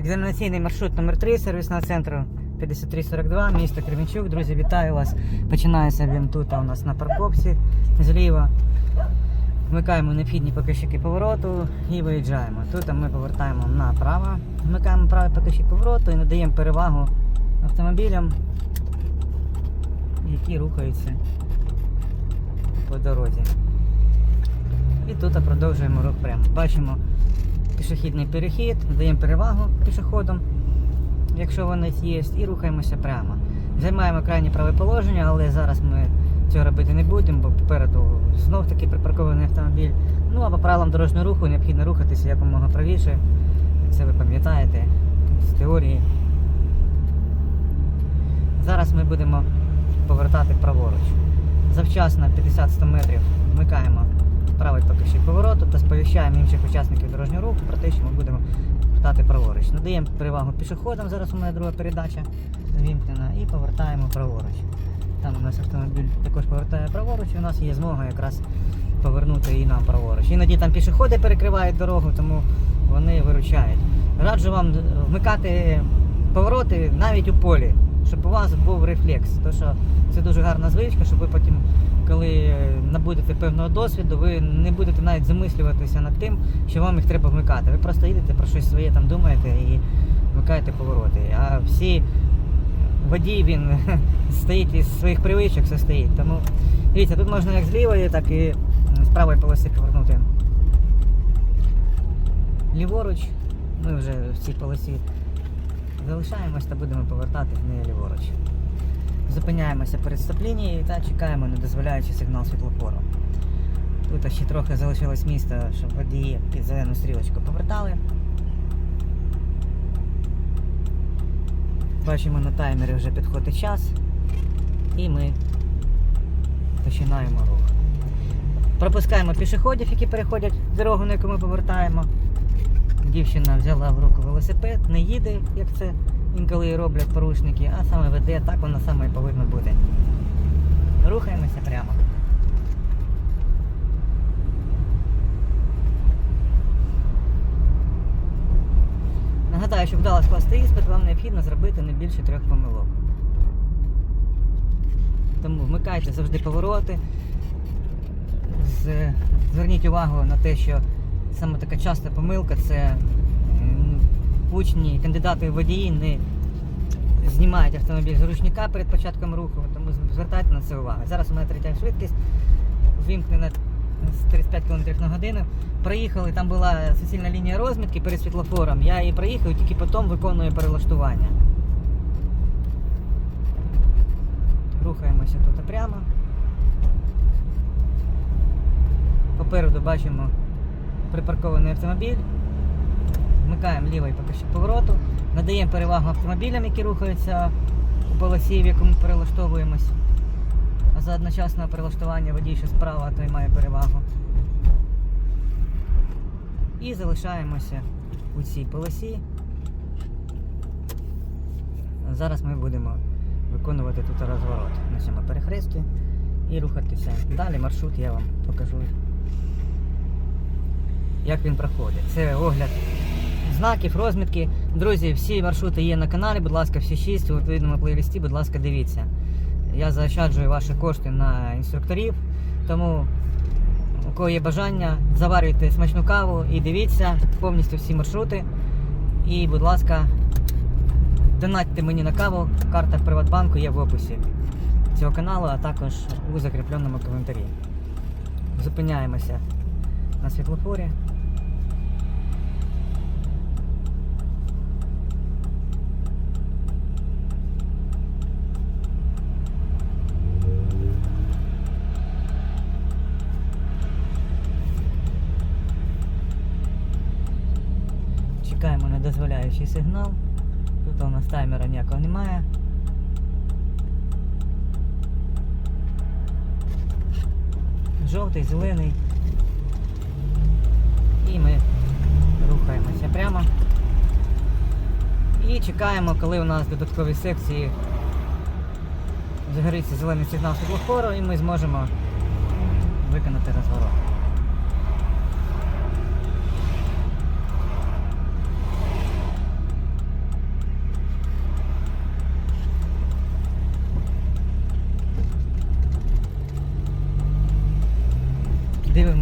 Екзаменаційний маршрут номер 3 сервісного центру 5342, місто Кременчук. Друзі, вітаю вас. Починається він тут у нас на парковці зліва. Вмикаємо необхідні показчики повороту і виїжджаємо. Тут ми повертаємо направо, вмикаємо правий показчик повороту і надаємо перевагу автомобілям, які рухаються по дорозі. І тут продовжуємо рух прямо. Бачимо пішохідний перехід, даємо перевагу пішоходам, якщо вони є, і рухаємося прямо. Займаємо крайнє праве положення, але зараз ми цього робити не будемо, бо попереду знов таки припаркований автомобіль. Ну а по правилам дорожнього руху необхідно рухатися якомога правіше. Це ви пам'ятаєте з теорії. Зараз ми будемо повертати праворуч. Завчасно 50-100 метрів вмикаємо правий покажчик повороту та сповіщаємо інших учасників дорожнього руху про те, що ми будемо повертати праворуч. Надаємо перевагу пішоходам, зараз у мене друга передача вімкнена, і повертаємо праворуч. Там у нас автомобіль також повертає праворуч, і у нас є змога якраз повернути і нам праворуч. Іноді там пішоходи перекривають дорогу, тому вони виручають. Раджу вам вмикати повороти навіть у полі, щоб у вас був рефлекс. Тому що це дуже гарна звичка, щоб ви потім, коли набудете певного досвіду, ви не будете навіть замислюватися над тим, що вам їх треба вмикати. Ви просто їдете про щось своє там думаєте і вмикаєте повороти. А всі водій він стоїть із своїх привичок, все стоїть. Тому дивіться, тут можна як з лівої, так і з правої полоси повернути. Ліворуч, ми вже в цій полосі залишаємось та будемо повертати в неї ліворуч. Зупиняємося перед стоп-лінією та чекаємо на дозволяючий сигнал світлофору. Тут ще трохи залишилось місця, щоб водії під зелену стрілочку повертали. Бачимо на таймері вже підходить час. І ми починаємо рух. Пропускаємо пішоходів, які переходять дорогу, на яку ми повертаємо. Дівчина взяла в руку велосипед, не їде, як це інколи роблять порушники, а саме веде, так воно саме і повинно бути. Рухаємося прямо. Нагадаю, щоб вдало скласти іспит, вам необхідно зробити не більше трьох помилок. Тому вмикайте завжди повороти. Зверніть увагу на те, що саме така часта помилка це учні, кандидати в водії не знімають автомобіль з ручника перед початком руху, тому звертайте на це увагу. Зараз у мене третя швидкість, ввімкнена з 35 км на годину. Проїхали, там була суцільна лінія розмітки перед світлофором. Я її проїхав тільки потім виконую перелаштування. Рухаємося тут прямо. Попереду бачимо припаркований автомобіль. Вмикаємо лівий покажчик повороту, надаємо перевагу автомобілям, які рухаються у полосі, в яку ми перелаштовуємось. А за одночасного перелаштування водій, що справа, той має перевагу. І залишаємося у цій полосі. Зараз ми будемо виконувати тут розворот на цьому перехресті і рухатися. Далі маршрут я вам покажу, як він проходить. Це огляд знаків, розмітки. Друзі, всі маршрути є на каналі, будь ласка, всі шість у відповідному плейлисті, будь ласка, дивіться. Я заощаджую ваші кошти на інструкторів, тому у кого є бажання, заварюйте смачну каву і дивіться повністю всі маршрути. І, будь ласка, донатьте мені на каву, карта Приватбанку є в описі цього каналу, а також у закріпленому коментарі. Зупиняємося на світлофорі. Чекаємо на дозволяючий сигнал. Тут у нас таймера ніякого немає. Жовтий, зелений. І ми рухаємося прямо. І чекаємо, коли у нас в додатковій секції загориться зелений сигнал світлофору і ми зможемо виконати розворот.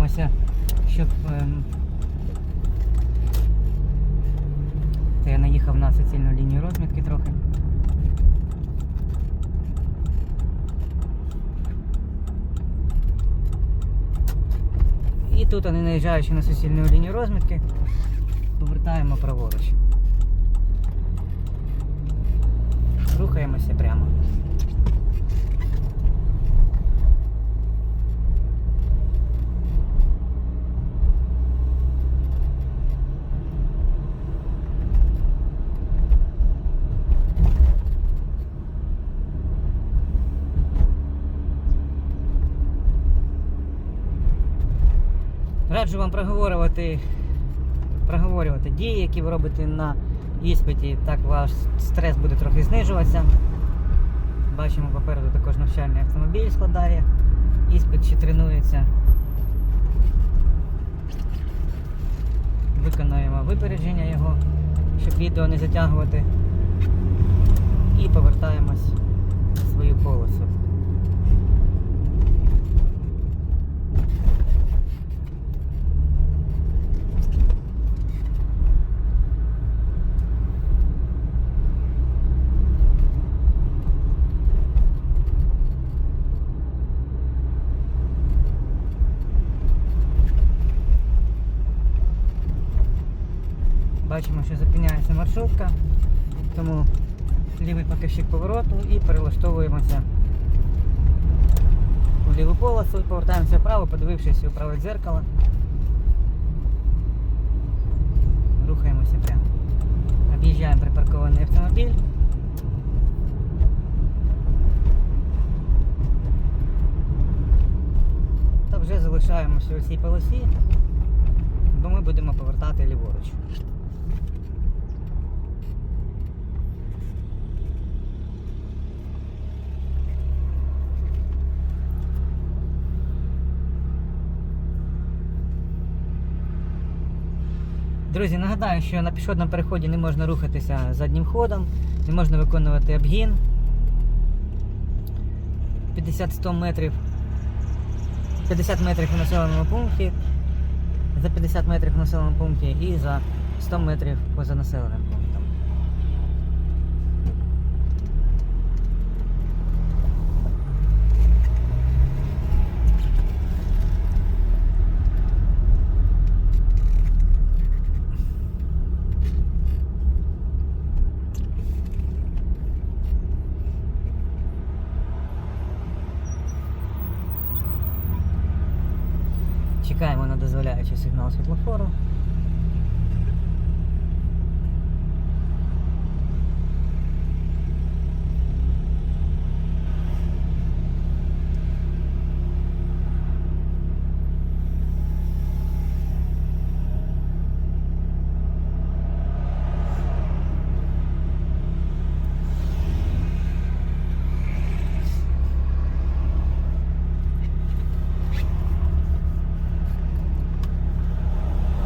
Рухаємося, щоб. ем, Це я суцільну лінію розмітки трохи. І тут, не наїжджаючи на суцільну лінію розмітки, повертаємо праворуч. Рухаємося прямо. Раджу вам проговорювати, проговорювати дії, які ви робите на іспиті. Так ваш стрес буде трохи знижуватися. Бачимо попереду також навчальний автомобіль складає. Іспит ще тренується. Виконуємо випередження його, щоб відео не затягувати. І повертаємось в свою полосу. Бачимо, що зупиняється маршрутка, тому лівий покажчик повороту і перелаштовуємося у ліву полосу, повертаємося вправо, подивившись у праве дзеркало. Рухаємося прямо. Об'їжджаємо припаркований автомобіль. Та вже залишаємося у цій полосі, бо ми будемо повертати ліворуч. Друзі, нагадаю, що на пішохідному переході не можна рухатися заднім ходом, не можна виконувати обгін 50-100 метрів. 50 метрів у населеному пункті, за 50 метрів у населеному пункті і за 100 метрів поза населеним пунктом. Чекаємо на дозволяючий сигнал світлофору.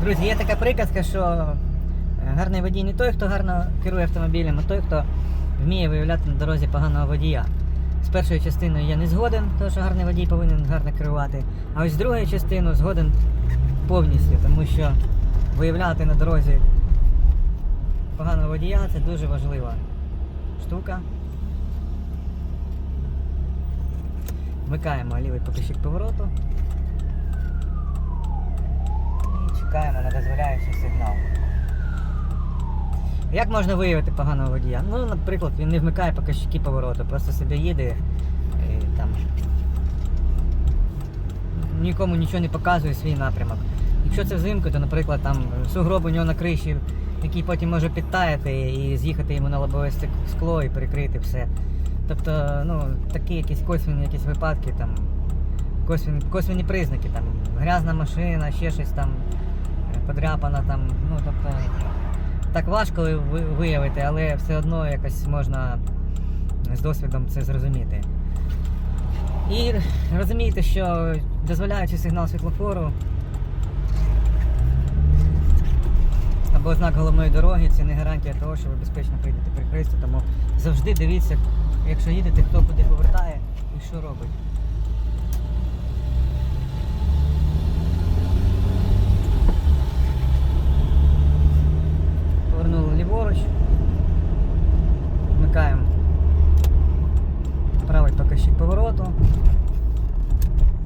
Друзі, є така приказка, що е, гарний водій не той, хто гарно керує автомобілем, а той, хто вміє виявляти на дорозі поганого водія. З першою частиною я не згоден, тому що гарний водій повинен гарно керувати. А ось з другою частиною згоден повністю, тому що виявляти на дорозі поганого водія це дуже важлива штука. Вмикаємо лівий покажчик повороту. І чекаємо на дозволяючий сигнал. Як можна виявити поганого водія? Ну, наприклад, він не вмикає показчики повороту, просто собі їде і там нікому нічого не показує свій напрямок. Якщо це взимку, то, наприклад, там сугроб у нього на криші, який потім може підтаяти і з'їхати йому на лобове скло і перекрити все. Тобто, ну, такі якісь косвенні якісь випадки, там, косвенні, косвенні признаки, там, грязна машина, ще щось там, подряпана там, ну, тобто, так важко виявити, але все одно якось можна з досвідом це зрозуміти. І розумієте, що дозволяючи сигнал світлофору або знак головної дороги, це не гарантія того, що ви безпечно прийдете перехрестя, тому завжди дивіться, якщо їдете, хто куди повертає і що робить. дощ. Вмикаємо правий покажчик повороту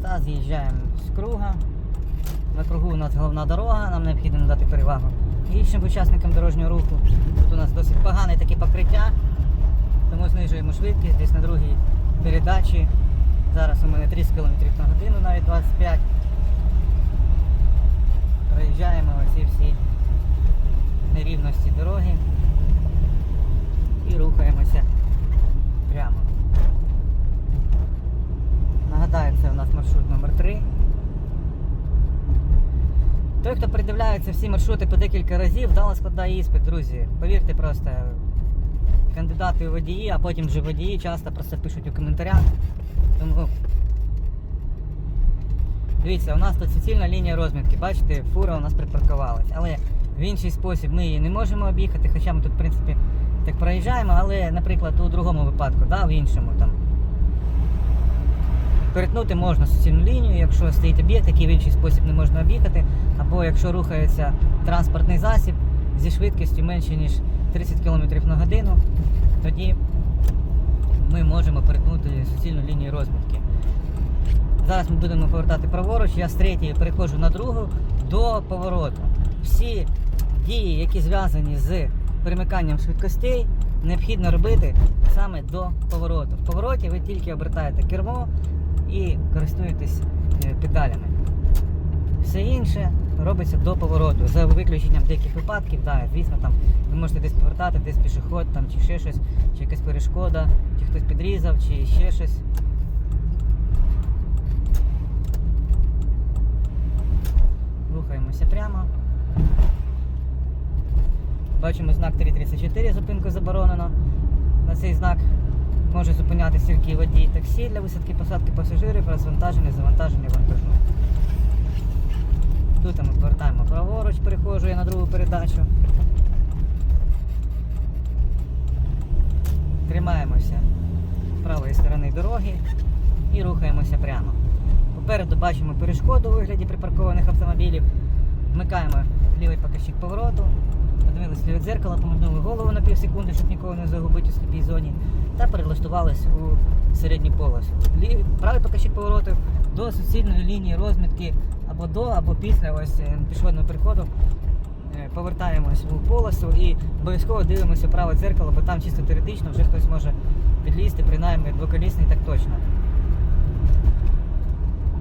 та з'їжджаємо з круга. На кругу у нас головна дорога, нам необхідно надати перевагу іншим учасникам дорожнього руху. Тут у нас досить погане таке покриття, тому знижуємо швидкість десь на другій передачі. Зараз у мене 30 км на годину, навіть 25 Проїжджаємо оці всі нерівності дороги і рухаємося прямо. Нагадаю, це у нас маршрут номер 3 Той, хто передивляється всі маршрути по декілька разів, вдало складає іспит, друзі. Повірте просто, кандидати у водії, а потім вже водії часто про це пишуть у коментарях. Тому дивіться, у нас тут суцільна лінія розмітки. Бачите, фура у нас припаркувалась. Але в інший спосіб ми її не можемо об'їхати, хоча ми тут, в принципі, так проїжджаємо, але, наприклад, у другому випадку, да, в іншому там. Перетнути можна суцільну лінію, якщо стоїть об'єкт, який в інший спосіб не можна об'їхати, або якщо рухається транспортний засіб зі швидкістю менше ніж 30 км на годину, тоді ми можемо перетнути суцільну лінію розмітки. Зараз ми будемо повертати праворуч, я з третьої переходжу на другу до повороту. Всі дії, які зв'язані з перемиканням швидкостей, необхідно робити саме до повороту. В повороті ви тільки обертаєте кермо і користуєтесь е, педалями. Все інше робиться до повороту. За виключенням деяких випадків, да, звісно, там ви можете десь повертати, десь пішоход, там, чи ще щось, чи якась перешкода, чи хтось підрізав, чи ще щось. Рухаємося прямо. Бачимо знак 334, зупинку заборонено. На цей знак може зупинятися тільки водій таксі для висадки посадки пасажирів, розвантаження, завантаження вантажу. Тут ми повертаємо праворуч, перехожу я на другу передачу. Тримаємося правої сторони дороги і рухаємося прямо. Попереду бачимо перешкоду у вигляді припаркованих автомобілів. Вмикаємо лівий показчик повороту, подивилися ліве дзеркало, повернули голову на пів секунди, щоб нікого не загубити у сліпій зоні, та перелаштувались у середню полосу. Лівий, правий показчик повороту до суцільної лінії розмітки або до, або після ось е, пішохідного переходу. Е, Повертаємось у полосу і обов'язково дивимося праве дзеркало, бо там чисто теоретично вже хтось може підлізти, принаймні двоколісний так точно.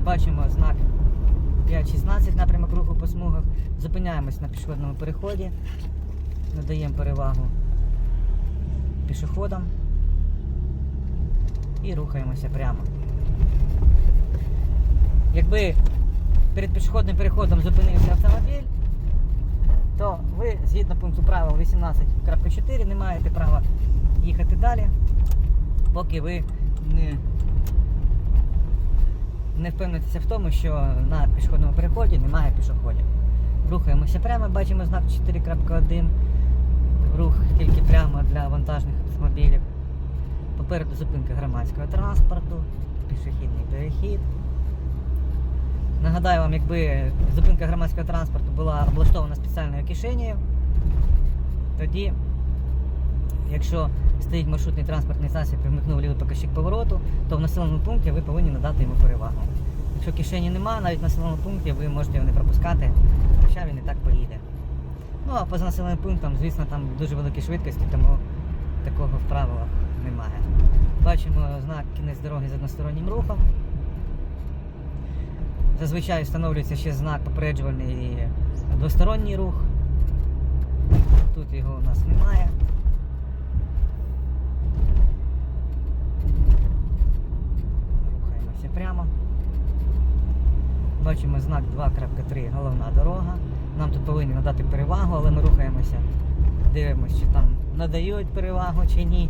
Бачимо знак 5.16 напрямок руху по смугах. Зупиняємось на пішохідному переході, надаємо перевагу пішоходам і рухаємося прямо. Якби перед пішохідним переходом зупинився автомобіль, то ви згідно пункту правил 18.4 не маєте права їхати далі, поки ви не не впевнитися в тому, що на пішохідному переході немає пішоходів. Рухаємося прямо, бачимо знак 4.1. Рух тільки прямо для вантажних автомобілів. Попереду зупинка громадського транспорту, пішохідний перехід. Нагадаю вам, якби зупинка громадського транспорту була облаштована спеціальною кишенею, тоді, якщо стоїть маршрутний транспортний засіб і вмикнув лівий показчик повороту, то в населеному пункті ви повинні надати йому перевагу. Якщо кишені немає, навіть в населеному пункті ви можете його не пропускати, хоча він і так поїде. Ну а поза населеним пунктом, звісно, там дуже великі швидкості, тому такого в правилах немає. Бачимо знак кінець дороги з одностороннім рухом. Зазвичай встановлюється ще знак попереджувальний і двосторонній рух. Тут його у нас немає. Рухаємося прямо. Бачимо знак 2.3 головна дорога. Нам тут повинні надати перевагу, але ми рухаємося. Дивимося, чи там надають перевагу чи ні.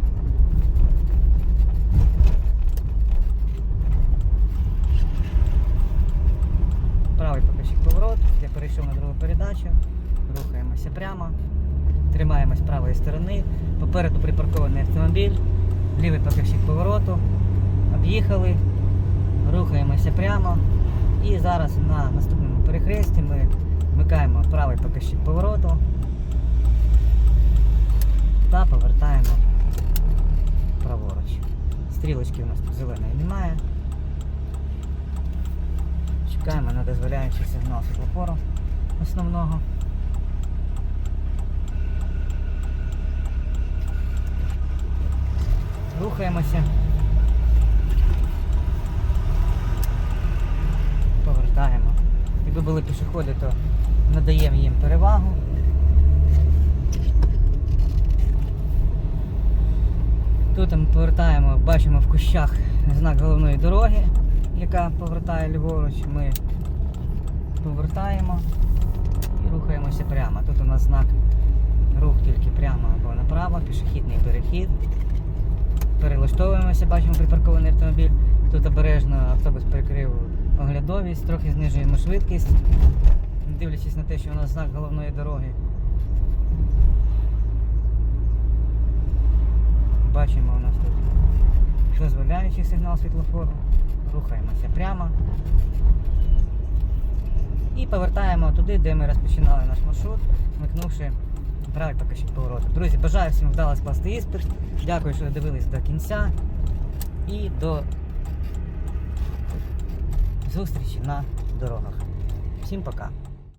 Правий показчик поворот, я перейшов на другу передачу, рухаємося прямо, тримаємось правої сторони, попереду припаркований автомобіль, лівий показчик повороту, об'їхали, рухаємося прямо. І зараз на наступному перехресті ми вмикаємо правий показчик повороту та повертаємо праворуч. Стрілочки у нас тут зеленої немає. Чекаємо на дозволяючий сигнал світлофору основного. Рухаємося. Повертаємо. Були пішоходи, то надаємо їм перевагу. Тут ми повертаємо, бачимо в кущах знак головної дороги, яка повертає ліворуч. Ми повертаємо і рухаємося прямо. Тут у нас знак рух тільки прямо або направо, пішохідний перехід. Перелаштовуємося, бачимо припаркований автомобіль. Тут обережно автобус перекрив оглядовість, трохи знижуємо швидкість, дивлячись на те, що у нас знак головної дороги. Бачимо у нас тут дозволяючий сигнал світлофору. Рухаємося прямо. І повертаємо туди, де ми розпочинали наш маршрут, вмикнувши правий покажіть повороту. Друзі, бажаю всім вдало скласти іспит. Дякую, що дивились до кінця. І до зустрічі на дорогах. Всім пока.